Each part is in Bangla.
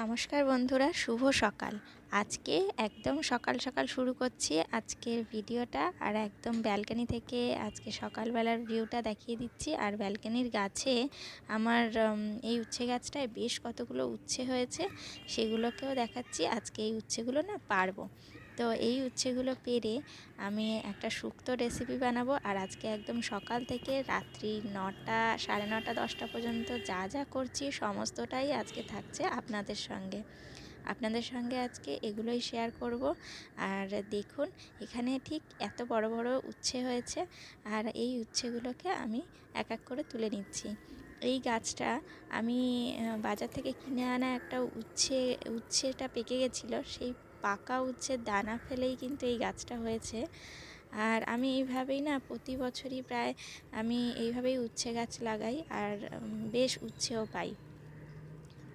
নমস্কার বন্ধুরা, শুভ সকাল। আজকে একদম সকাল সকাল শুরু করছি আজকের ভিডিওটা আর একদম ব্যালকানি থেকে আজকে সকালবেলার ভিউটা দেখিয়ে দিচ্ছি। আর ব্যালকানির গাছে আমার এই উচ্ছে গাছটায় বেশ কতগুলো উচ্ছে হয়েছে, সেগুলোকেও দেখাচ্ছি। আজকে এই উচ্ছেগুলো না পারব। তো এই উচ্ছেগুলো পেরে আমি একটা শুক্তো রেসিপি বানাবো আর আজকে একদম সকাল থেকে রাত্রি নটা, সাড়ে নটা, দশটা পর্যন্ত যা যা করছি সমস্তটাই আজকে থাকছে আপনাদের সঙ্গে। আপনাদের সঙ্গে আজকে এগুলোই শেয়ার করব। আর দেখুন, এখানে ঠিক এত বড় বড় উচ্ছে হয়েছে আর এই উচ্ছেগুলোকে আমি এক এক করে তুলে নিচ্ছি। এই গাছটা আমি বাজার থেকে কিনে আনা একটা উচ্ছে, উচ্ছেটা পেকে গেছিল, সেই পাকা উচ্ছের দানা ফেলেই কিন্তু এই গাছটা হয়েছে। আর আমি এইভাবেই না প্রতি বছরই প্রায় আমি এইভাবেই উচ্ছে গাছ লাগাই আর বেশ উচ্ছেও পাই।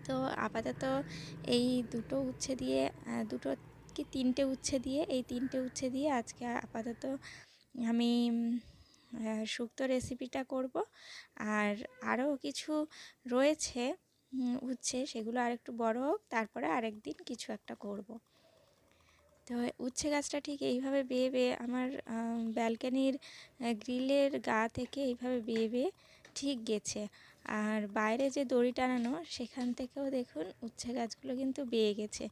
তো আপাতত এই দুটো উচ্ছে দিয়ে দুটো কি তিনটে উচ্ছে দিয়ে, এই তিনটে উচ্ছে দিয়ে আজকে আপাতত আমি শুক্তো রেসিপিটা করব। আর আরও কিছু রয়েছে উচ্ছে সেগুলো আর একটু বড় হোক, তারপরে আরেকদিন কিছু একটা করব। তো উচ্ছে গাছটা ঠিক এইভাবে বেয়ে বেয়ে আমার ব্যালকানির গ্রিলের গা থেকে এইভাবে বেয়ে বেয়ে ঠিক গেছে। আর বাইরে যে দড়ি টানানো সেখান থেকেও দেখুন উচ্ছে গাছগুলো কিন্তু বেয়ে গেছে।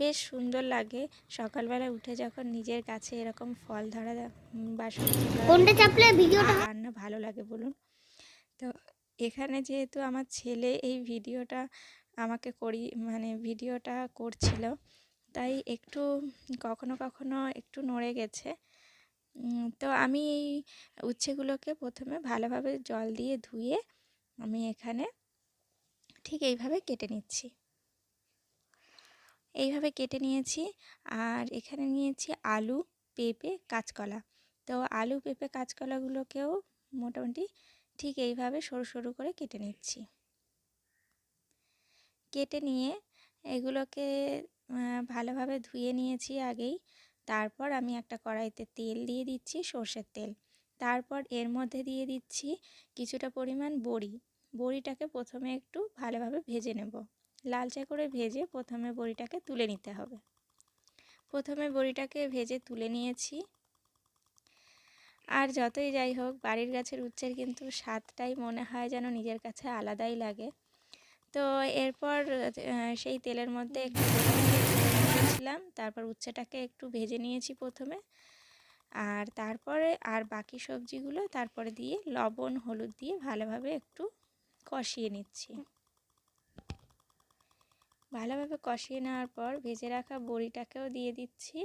বেশ সুন্দর লাগে। সকালবেলা উঠে যখন নিজের কাছে এরকম ফল ধরা বা আর ভালো লাগে বলুন। তো এখানে যেহেতু আমার ছেলে এই ভিডিওটা আমাকে করি মানে ভিডিওটা করছিল তাই একটু কখনো কখনো একটু নড়ে গেছে। তো আমি এই উচ্ছেগুলোকে প্রথমে ভালোভাবে জল দিয়ে ধুয়ে আমি এখানে ঠিক এইভাবে কেটে নিচ্ছি। এইভাবে কেটে নিয়েছি আর এখানে নিয়েছি আলু, পেঁপে, কাঁচকলা। তো আলু, পেঁপে, কাঁচকলাগুলোকেও মোটামুটি ঠিক এইভাবে সরু সরু করে কেটে নিচ্ছি। কেটে নিয়ে এগুলোকে ভালোভাবে ধুয়ে নিয়েছি আগেই। তারপর আমি একটা কড়াইতে তেল দিয়ে দিচ্ছি, সর্ষের তেল। তারপর এর মধ্যে দিয়ে দিচ্ছি কিছুটা পরিমাণ বড়ি। বড়িটাকে প্রথমে একটু ভালোভাবে ভেজে নেব। লালচে করে ভেজে প্রথমে বড়িটাকে তুলে নিতে হবে। প্রথমে বড়িটাকে ভেজে তুলে নিয়েছি। আর যতই যাই হোক, বাড়ির গাছের উচ্ছের কিন্তু স্বাদটাই মনে হয় যেন নিজের কাছে আলাদাই লাগে। তো এরপর সেই তেলের মধ্যে একটু দিয়েছিলাম। তারপর উচ্ছেটাকে একটু ভেজে নিয়েছি প্রথমে। আর তারপরে, আর বাকি সবজিগুলো তারপরে দিয়ে লবণ, হলুদ দিয়ে ভালোভাবে একটু কষিয়ে নিচ্ছি। ভালোভাবে কষিয়ে নেওয়ার পর ভেজে রাখা বড়িটাকেও দিয়ে দিচ্ছি।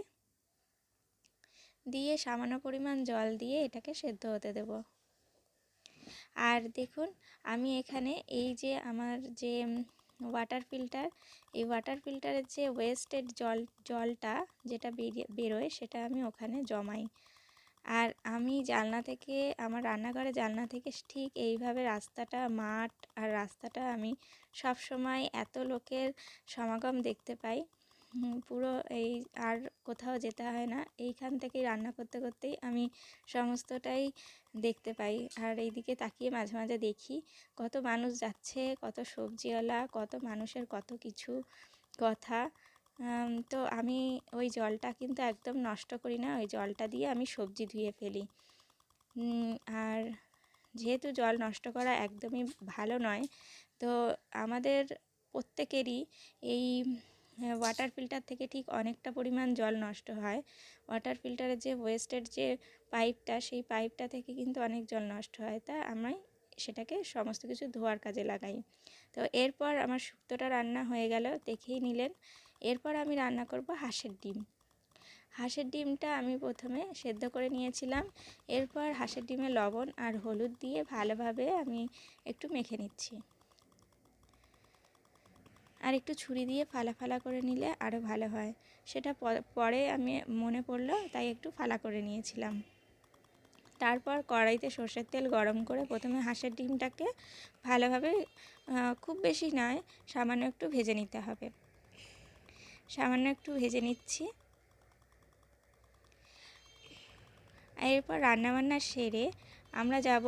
দিয়ে সামান্য পরিমাণ জল দিয়ে এটাকে সেদ্ধ হতে দেব। আর দেখুন, আমি এখানে এই যে আমার যে ওয়াটার ফিল্টার এই ওয়াটার ফিল্টারের যে ওয়েস্টেড জল, জলটা যেটা বেরিয়ে, বেরোয়, সেটা আমি ওখানে জমাই। আর আমি জানলা থেকে, আমার রান্নাঘরে জানলা থেকে ঠিক এইভাবে রাস্তাটা, মাঠ আর রাস্তাটা আমি সব সময় এত লোকের সমাগম দেখতে পাই। পুরো এই আর কোথাও যেতে হয় না। এইখান থেকেই রান্না করতে করতেই আমি সমস্তটাই দেখতে পাই। আর এইদিকে তাকিয়ে মাঝে মাঝে দেখি কত মানুষ যাচ্ছে, কত সবজিওয়ালা, কত মানুষের কত কিছু কথা। তো আমি ওই জলটা কিন্তু একদম নষ্ট করি না, ওই জলটা দিয়ে আমি সবজি ধুয়ে ফেলি। আর যেহেতু জল নষ্ট করা একদমই ভালো নয়, তো আমাদের প্রত্যেকেরই এই ওয়াটার ফিল্টার থেকে ঠিক অনেকটা পরিমাণ জল নষ্ট হয়। ওয়াটার ফিল্টারের যে ওয়েস্টের যে পাইপটা সেই পাইপটা থেকে কিন্তু অনেক জল নষ্ট হয়। তা আমি সেটাকে সমস্ত কিছু ধোয়ার কাজে লাগাই। তো এরপর আমার শুক্তোটা রান্না হয়ে গেল, দেখেই নিলেন। এরপর আমি রান্না করব হাঁসের ডিম। হাঁসের ডিমটা আমি প্রথমে সেদ্ধ করে নিয়েছিলাম। এরপর হাঁসের ডিমে লবণ আর হলুদ দিয়ে ভালোভাবে আমি একটু মেখে নিচ্ছি। আর একটু ছুরি দিয়ে ফালা ফালা করে নিলে আরও ভালো হয়। সেটা পরে আমি মনে পড়ল, তাই একটু ফালা করে নিয়েছিলাম। তারপর কড়াইতে সর্ষের তেল গরম করে প্রথমে হাঁসের ডিমটাকে ভালোভাবে খুব বেশি নয়, সামান্য একটু ভেজে নিতে হবে। সামান্য একটু ভেজে নিচ্ছি। এরপর রান্নাবান্না সেরে আমরা যাব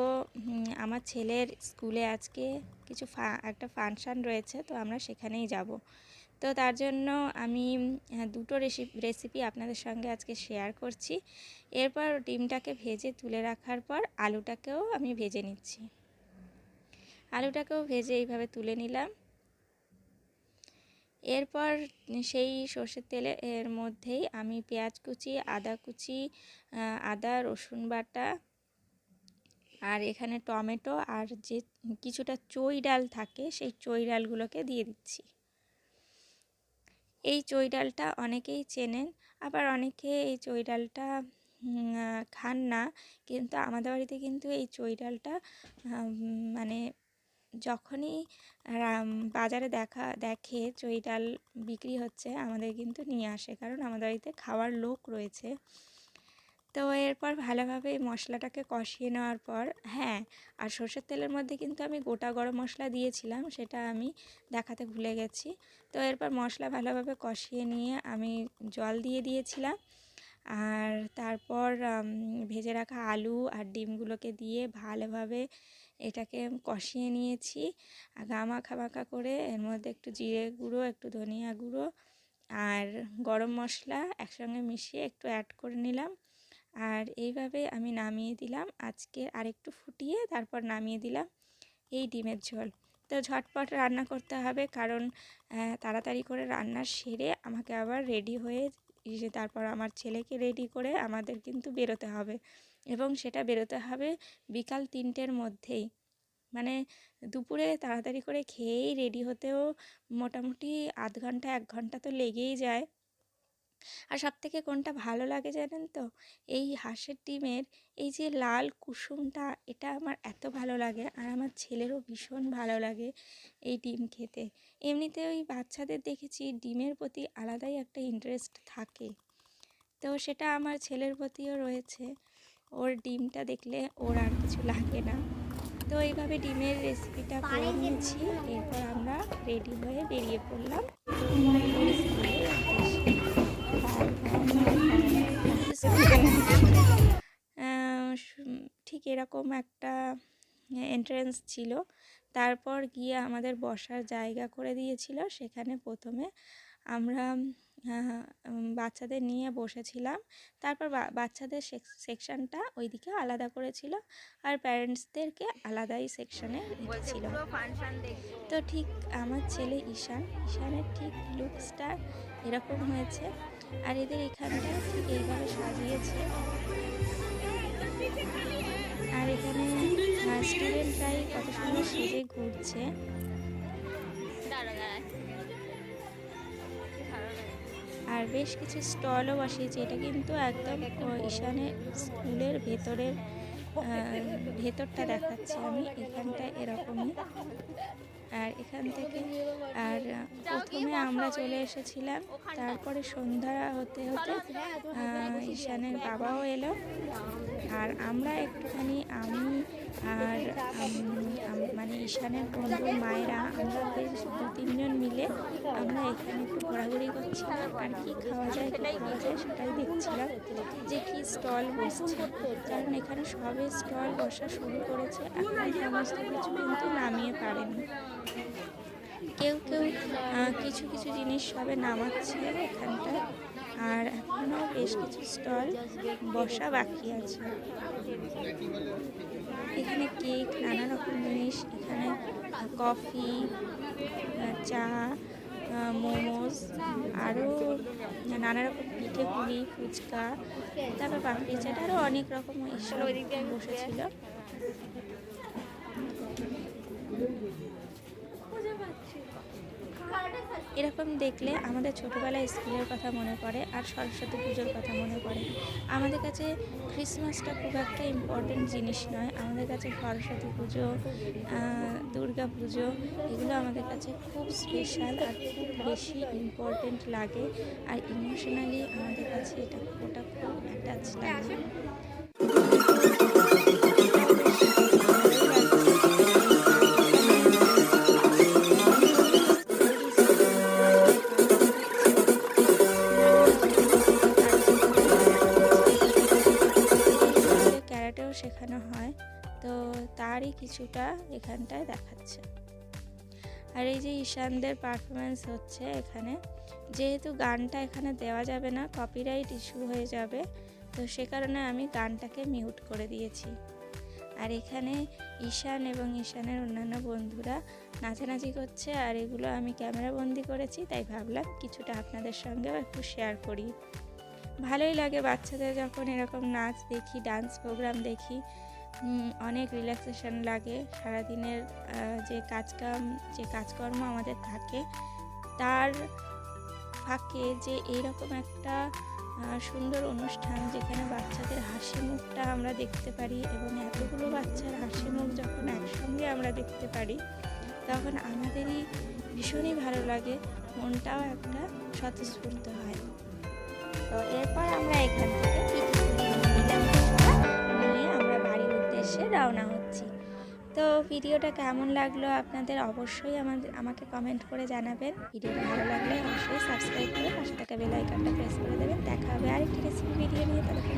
আমার ছেলের স্কুলে আজকে কিছু একটা ফাংশান রয়েছে, তো আমরা সেখানেই যাব। তো তার জন্য আমি দুটো রেসিপি রেসিপি আপনাদের সঙ্গে আজকে শেয়ার করছি। এরপর ডিমটাকে ভেজে তুলে রাখার পর আলুটাকেও আমি ভেজে নিচ্ছি। আলুটাকেও ভেজে এইভাবে তুলে নিলাম। এরপর সেই সর্ষের তেলে, এর মধ্যেই আমি পেঁয়াজ কুচি, আদা কুচি আদা, রসুন বাটা আর এখানে টমেটো আর যে কিছুটা চই ডাল থাকে, সেই চই ডালগুলোকে দিয়ে দিচ্ছি। এই চই ডালটা অনেকেই চেনেন, আবার অনেকে এই চই ডালটা খান না, কিন্তু আমাদের বাড়িতে কিন্তু এই চই ডালটা মানে যখনই বাজারে দেখা, দেখে চই ডাল বিক্রি হচ্ছে, আমাদের কিন্তু নিয়ে আসে, কারণ আমাদের বাড়িতে খাওয়ার লোক রয়েছে। তো এরপর ভালোভাবে এই মশলাটাকে কষিয়ে নেওয়ার পর হ্যাঁ আর সর্ষের তেলের মধ্যে কিন্তু আমি গোটা গরম মশলা দিয়েছিলাম, সেটা আমি দেখাতে ভুলে গেছি। তো এরপর মশলা ভালোভাবে কষিয়ে নিয়ে আমি জল দিয়ে দিয়েছিলাম। আর তারপর ভেজে রাখা আলু আর ডিমগুলোকে দিয়ে ভালোভাবে এটাকে কষিয়ে নিয়েছি। আর গা মাখা মাখা করে এর মধ্যে একটু জিরে গুঁড়ো, একটু ধনিয়া গুঁড়ো আর গরম মশলা একসঙ্গে মিশিয়ে একটু অ্যাড করে নিলাম। আর এইভাবে আমি নামিয়ে দিলাম। আজকে আরেকটু ফুটিয়ে তারপর নামিয়ে দিলাম এই ডিমের ঝোল। তো ঝটপট রান্না করতে হবে কারণ তাড়াতাড়ি করে রান্না সেরে আমাকে আবার রেডি হয়ে তারপর আমার ছেলেকে রেডি করে আমাদের কিন্তু বেরোতে হবে এবং সেটা বেরোতে হবে বিকাল তিনটের মধ্যেই। মানে দুপুরে তাড়াতাড়ি করে খেয়েই রেডি হতেও মোটামুটি আধ ঘণ্টা, এক ঘণ্টা তো লেগেই যায়। আর সব থেকে কোনটা ভালো লাগে জানেন তো? এই হাঁসের ডিমের এই যে লাল কুসুমটা এটা আমার এত ভালো লাগে আর আমার ছেলেরও ভীষণ ভালো লাগে এই ডিম খেতে। এমনিতে ওই বাচ্চাদের দেখেছি ডিমের প্রতি আলাদাই একটা ইন্টারেস্ট থাকে। তো সেটা আমার ছেলের প্রতিও রয়েছে। ওর ডিমটা দেখলে ওর আর কিছু লাগে না। তো এইভাবে ডিমের রেসিপিটা করে নিয়েছি। এরপর আমরা রেডি হয়ে বেরিয়ে পড়লাম। ঠিক এরকম একটা এন্ট্রেন্স ছিল। তারপর গিয়ে আমাদের বসার জায়গা করে দিয়েছিল। সেখানে প্রথমে আমরা বাচ্চাদের নিয়ে বসেছিলাম। তারপর বাচ্চাদের সেকশনটা ওইদিকে আলাদা করেছিল। আর প্যারেন্টসদেরকে আলাদাই সেকশনে রেখেছিল তো ঠিক আমার ছেলে ঈশান, ঈশানের ঠিক লুকসটা এরকম হয়েছে। আর এদের এখানটা ঠিক এইভাবে সাজিয়েছে। আর এখানে স্টুডেন্টরাই কত সুন্দর সেজে ঘুরছে। আর বেশ কিছু স্টলও বসিয়েছে। এটা কিন্তু একদম ঈশানের স্কুলের ভেতরের ভেতরটা দেখাচ্ছি আমি। এখানটা এরকমই। আর এখান থেকে, আর প্রথমে আমরা চলে এসেছিলাম। তারপরে সন্ধ্যা হতে হতে ঈশানের বাবাও এলো। আর আমরা একটুখানি আমি আর মানে ঈশানের বন্ধু মায়েরা, আমরা বেশ দু তিনজন মিলে আমরা এখানে একটু ঘোরাঘুরি করছিলাম। আর কি খাওয়া যায়, কি খাওয়া যায় সেটাই দেখছিলাম যে কি স্টল বসছে। কারণ এখানে সবে স্টল বসা শুরু করেছে, এখন সমস্ত কিছু কিন্তু নামিয়ে পারেনি। কেউ কেউ কিছু কিছু জিনিস সবে নামাচ্ছে এখানটায়। আর এখনও বেশ কিছু স্টল বসা বাকি আছে। এখানে কেক, নানা রকম জিনিস, এখানে কফি চা মোমোস, আরও নানা রকম পিঠে পুলি, ফুচকা, তারপর পাপড়ি চাট আরও অনেক রকম এইসব বসেছিল। এরকম দেখলে আমাদের ছোটোবেলায় স্কুলের কথা মনে পড়ে আর সরস্বতী পুজোর কথা মনে পড়ে। আমাদের কাছে ক্রিসমাসটা খুব একটা ইম্পর্টেন্ট জিনিস নয়। আমাদের কাছে সরস্বতী পুজো দুর্গা পুজো এগুলো আমাদের কাছে খুব স্পেশাল আর খুব বেশি ইম্পর্টেন্ট লাগে। আর ইমোশনালি আমাদের কাছে এটা ওটা খুব অ্যাটাচ লাগে কিছুটা এখানটায় দেখাচ্ছে। আর এই যে ঈশানদের পারফরমেন্স হচ্ছে এখানে, যেহেতু গানটা এখানে দেওয়া যাবে না কপিরাইট ইস্যু হয়ে যাবে, তো সে কারণে আমি গানটাকে মিউট করে দিয়েছি। আর এখানে ঈশান এবং ঈশানের অন্যান্য বন্ধুরা নাচানাচি করছে, আর এগুলো আমি ক্যামেরা বন্দি করেছি, তাই ভাবলাম কিছুটা আপনাদের সঙ্গেও একটু শেয়ার করি। ভালোই লাগে বাচ্চাদের যখন এরকম নাচ দেখি ডান্স প্রোগ্রাম দেখি অনেক রিল্যাক্সেশন লাগে। সারাদিনের যে কাজকাম, যে কাজকর্ম আমাদের থাকে, তার ফাঁকে যে এইরকম একটা সুন্দর অনুষ্ঠান যেখানে বাচ্চাদের হাসি মুখটা আমরা দেখতে পারি এবং এতগুলো বাচ্চার হাসি মুখ যখন একসঙ্গে আমরা দেখতে পারি, তখন আমাদেরই ভীষণই ভালো লাগে। মনটাও একটা স্বতঃস্ফূর্ত হয়। তো এরপর আমরা এখান থেকে উদ্দেশ্যে রওনা হচ্ছি। তো ভিডিওটা কেমন লাগল আপনাদের অবশ্যই আমাদের, আমাকে কমেন্ট করে জানাবেন। ভিডিওটা ভালো লাগলে অবশ্যই সাবস্ক্রাইব করে পাশে থাকা বেলাইকনটা প্রেস করে দেবেন। দেখা হবে আরেকটি রেসিপি ভিডিও নিয়ে। ততক্ষণ